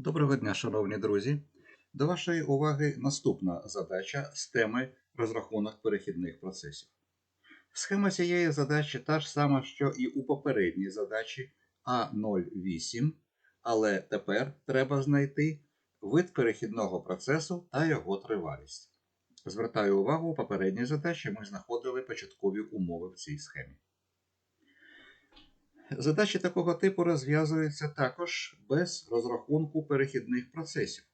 Доброго дня, шановні друзі. До вашої уваги наступна задача з теми розрахунок перехідних процесів. Схема цієї задачі та ж сама, що і у попередній задачі А08, але тепер треба знайти вид перехідного процесу та його тривалість. Звертаю увагу, у попередній задачі ми знаходили початкові умови в цій схемі. Задачі такого типу розв'язуються також без розрахунку перехідних процесів.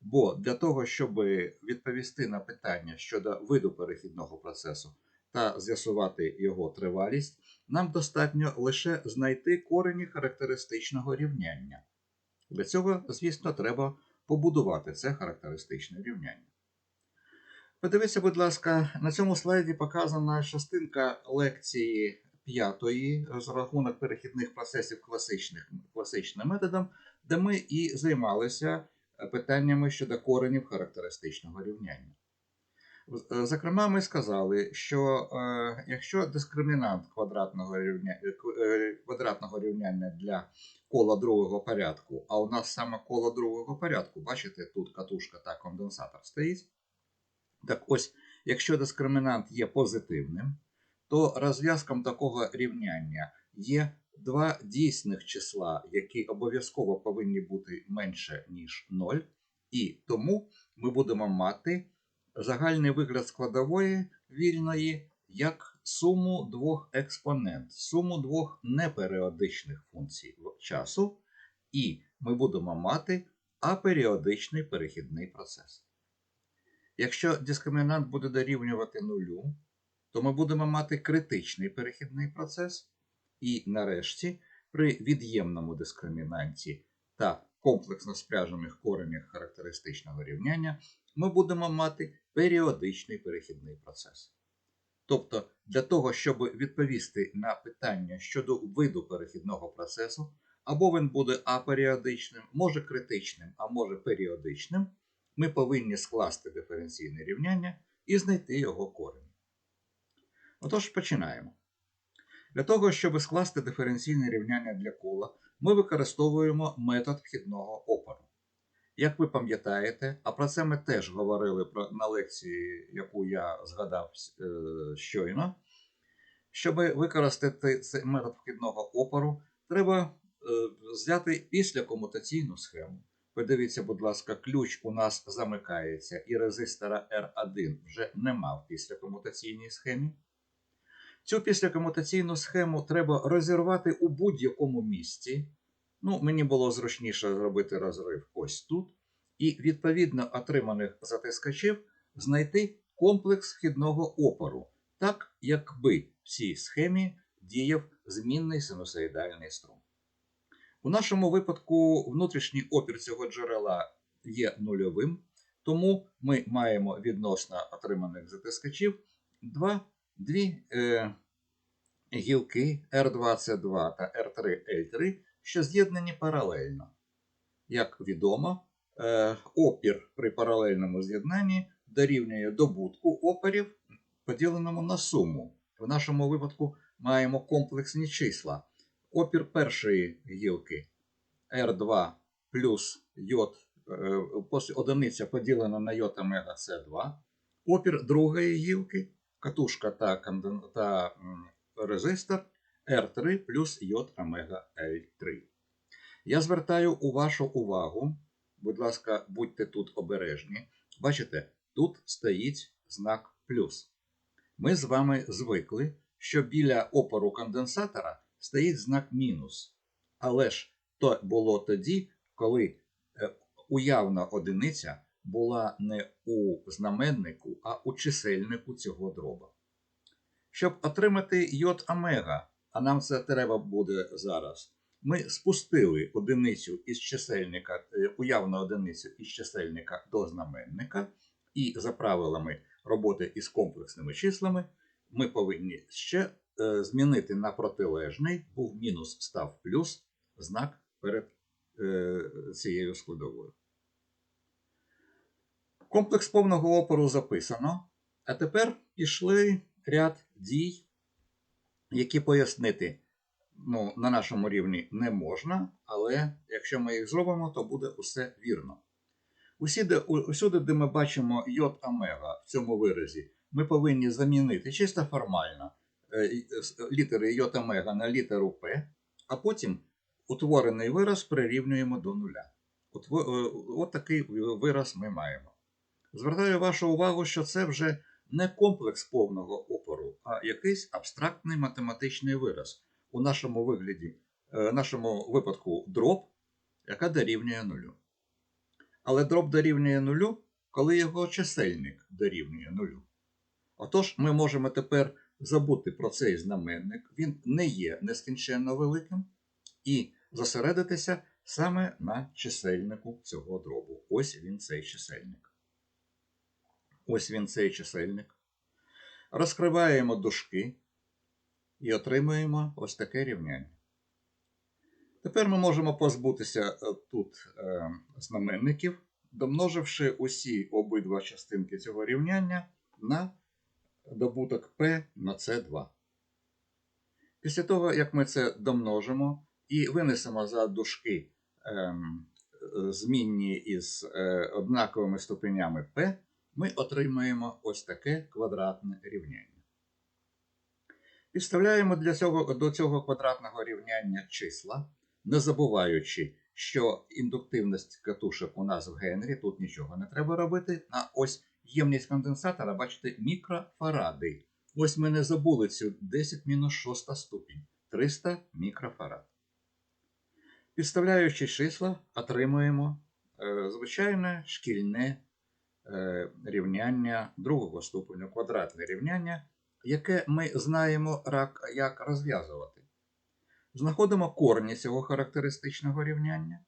Бо для того, щоб відповісти на питання щодо виду перехідного процесу та з'ясувати його тривалість, нам достатньо лише знайти корені характеристичного рівняння. Для цього, звісно, треба побудувати це характеристичне рівняння. Подивіться, будь ласка, на цьому слайді показана частинка лекції п'ятої розрахунок перехідних процесів класичних, класичним методом, де ми і займалися питаннями щодо коренів характеристичного рівняння. Зокрема, ми сказали, що е, якщо дискримінант квадратного, рівня, е, квадратного рівняння для кола другого порядку, а у нас саме коло другого порядку, бачите, тут катушка та конденсатор стоїть. Так ось, якщо дискримінант є позитивним, то розв'язком такого рівняння є два дійсних числа, які обов'язково повинні бути менше, ніж 0, і тому ми будемо мати загальний вигляд складової вільної як суму двох експонент, суму двох неперіодичних функцій часу, і ми будемо мати аперіодичний перехідний процес. Якщо дискримінант буде дорівнювати нулю, то ми будемо мати критичний перехідний процес, і нарешті при від'ємному дискримінанті та комплексно спряжених коренях характеристичного рівняння ми будемо мати періодичний перехідний процес. Тобто, для того, щоб відповісти на питання щодо виду перехідного процесу, або він буде аперіодичним, може критичним, а може періодичним, ми повинні скласти диференційне рівняння і знайти його корінь. Отож, починаємо. Для того, щоб скласти диференційне рівняння для кола, ми використовуємо метод вхідного опору. Як ви пам'ятаєте, а про це ми теж говорили на лекції, яку я згадав е, щойно. Щоб використати цей метод вхідного опору, треба е, взяти післякомутаційну схему. Подивіться, будь ласка, ключ у нас замикається, і резистора R1 вже нема в післякомутаційній схемі. Цю післякомутаційну схему треба розірвати у будь-якому місці. Ну, Мені було зручніше зробити розрив ось тут. І відповідно отриманих затискачів знайти комплекс вхідного опору, так, якби в цій схемі діяв змінний синусоїдальний струм. У нашому випадку внутрішній опір цього джерела є нульовим, тому ми маємо відносно отриманих затискачів два дві е, гілки R22 та R3L3, що з'єднані паралельно. Як відомо, е, опір при паралельному з'єднанні дорівнює добутку опорів, поділеному на суму. В нашому випадку маємо комплексні числа. Опір першої гілки R2 плюс йод, е, одиниця поділена на йод омега С2. Опір другої гілки катушка та та резистор R3 плюс йод омега L3. Я звертаю у вашу увагу, будь ласка, будьте тут обережні. Бачите, тут стоїть знак плюс. Ми з вами звикли, що біля опору конденсатора стоїть знак мінус. Але ж то було тоді, коли е, уявна одиниця була не у знаменнику, а у чисельнику цього дроба. Щоб отримати йод омега, а нам це треба буде зараз, ми спустили одиницю із чисельника, е, уявну одиницю із чисельника до знаменника, і за правилами роботи із комплексними числами ми повинні ще е, змінити на протилежний, був мінус став плюс знак перед е, цією складовою. Комплекс повного опору записано. А тепер пішли ряд дій, які пояснити ну, на нашому рівні не можна, але якщо ми їх зробимо, то буде усе вірно. Усі, де, у- усюди, де ми бачимо йод омега в цьому виразі, ми повинні замінити чисто формально е, і- с- літери йод омега на літеру П, а потім утворений вираз прирівнюємо до нуля. От, е, от такий вираз ми маємо. Звертаю вашу увагу, що це вже не комплекс повного опору, а якийсь абстрактний математичний вираз. У нашому вигляді, е, нашому випадку дроб, яка дорівнює нулю. Але дроб дорівнює нулю, коли його чисельник дорівнює нулю. Отож, ми можемо тепер забути про цей знаменник, він не є нескінченно великим, і зосередитися саме на чисельнику цього дробу. Ось він цей чисельник. Ось він цей чисельник. Розкриваємо дужки і отримуємо ось таке рівняння. Тепер ми можемо позбутися е, тут е, знаменників, домноживши усі обидва частинки цього рівняння на добуток P на C2. Після того, як ми це домножимо і винесемо за дужки ем, е, змінні із однаковими ступенями P, ми отримаємо ось таке квадратне рівняння. Підставляємо для цього, до цього квадратного рівняння числа, не забуваючи, що індуктивність катушок у нас в Генрі, тут нічого не треба робити. А ось ємність конденсатора, бачите, мікрофаради. Ось ми не забули цю 10 мінус 6 ступінь 300 мікрофарад. Підставляючи числа, отримуємо е, звичайне шкільне рівняння другого ступеню, квадратне рівняння, яке ми знаємо як розв'язувати. Знаходимо корені цього характеристичного рівняння.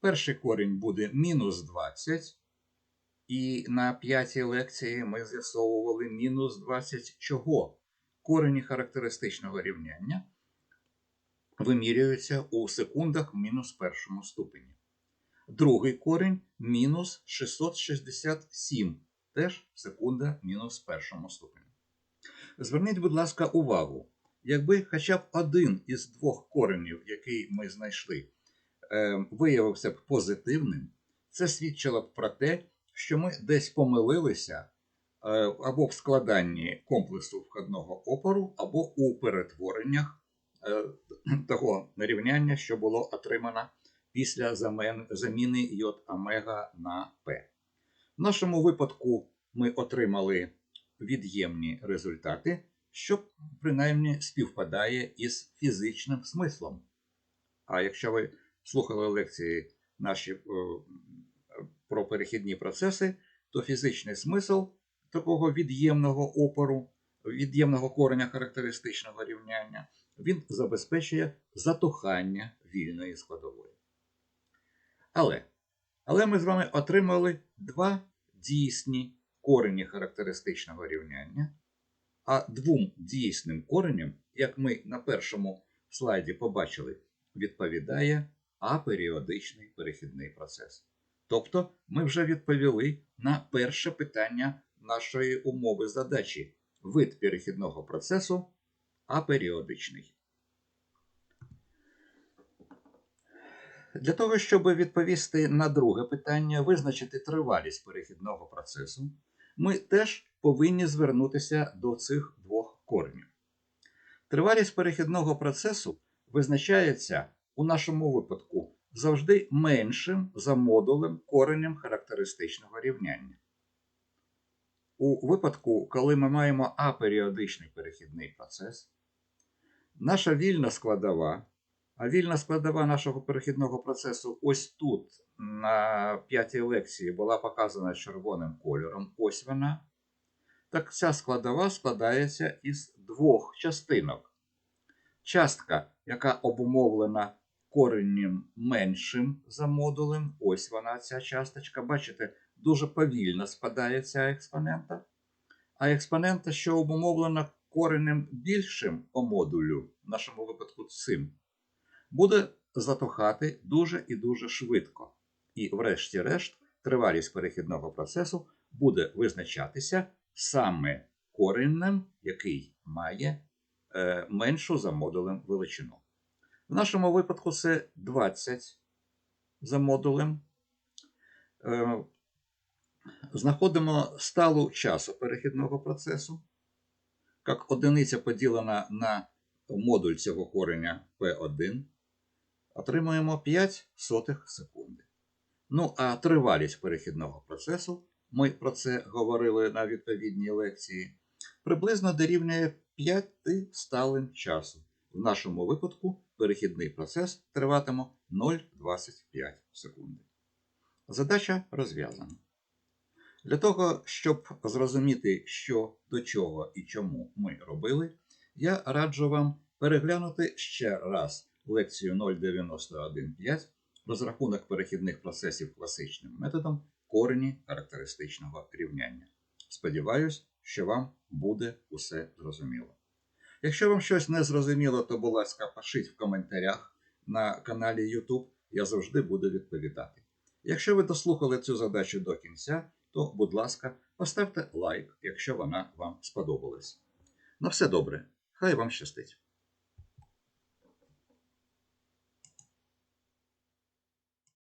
Перший корінь буде мінус 20, і на п'ятій лекції ми з'ясовували мінус 20 чого? Корені характеристичного рівняння вимірюються у секундах мінус першому ступені. Другий корінь мінус 667, теж секунда мінус першому ступені. Зверніть, будь ласка, увагу, якби хоча б один із двох коренів, який ми знайшли, е, виявився б позитивним, це свідчило б про те, що ми десь помилилися е, або в складанні комплексу входного опору, або у перетвореннях е, того рівняння, що було отримано після заміни йод омега на П. В нашому випадку ми отримали від'ємні результати, що принаймні співпадає із фізичним смислом. А якщо ви слухали лекції наші е, про перехідні процеси, то фізичний смисл такого від'ємного опору, від'ємного кореня характеристичного рівняння, він забезпечує затухання вільної складової. Але, але ми з вами отримали два дійсні корені характеристичного рівняння, а двом дійсним кореням, як ми на першому слайді побачили, відповідає аперіодичний перехідний процес. Тобто ми вже відповіли на перше питання нашої умови задачі вид перехідного процесу аперіодичний. Для того, щоб відповісти на друге питання, визначити тривалість перехідного процесу, ми теж повинні звернутися до цих двох коренів. Тривалість перехідного процесу визначається у нашому випадку завжди меншим за модулем коренем характеристичного рівняння. У випадку, коли ми маємо аперіодичний перехідний процес, наша вільна складова, а вільна складова нашого перехідного процесу ось тут, на п'ятій лекції, була показана червоним кольором, ось вона. Так ця складова складається із двох частинок. Частка, яка обумовлена коренем меншим за модулем, ось вона ця часточка. Бачите, дуже повільно спадає ця експонента. А експонента, що обумовлена коренем більшим по модулю, в нашому випадку цим, буде затухати дуже і дуже швидко. І, врешті-решт, тривалість перехідного процесу буде визначатися саме коренем, який має е, меншу за модулем величину. В нашому випадку це 20 за модулем. Е, Знаходимо сталу часу перехідного процесу. Як одиниця поділена на модуль цього кореня P1, отримуємо 5 сотих секунди. Ну, а тривалість перехідного процесу, ми про це говорили на відповідній лекції, приблизно дорівнює 5 сталим часу. В нашому випадку перехідний процес триватиме 0,25 секунди. Задача розв'язана. Для того, щоб зрозуміти, що до чого і чому ми робили, я раджу вам переглянути ще раз лекцію 091.5 розрахунок перехідних процесів класичним методом корені характеристичного рівняння. Сподіваюсь, що вам буде усе зрозуміло. Якщо вам щось не зрозуміло, то, будь ласка, пишіть в коментарях на каналі YouTube, я завжди буду відповідати. Якщо ви дослухали цю задачу до кінця, то, будь ласка, поставте лайк, якщо вона вам сподобалась. На все добре, хай вам щастить!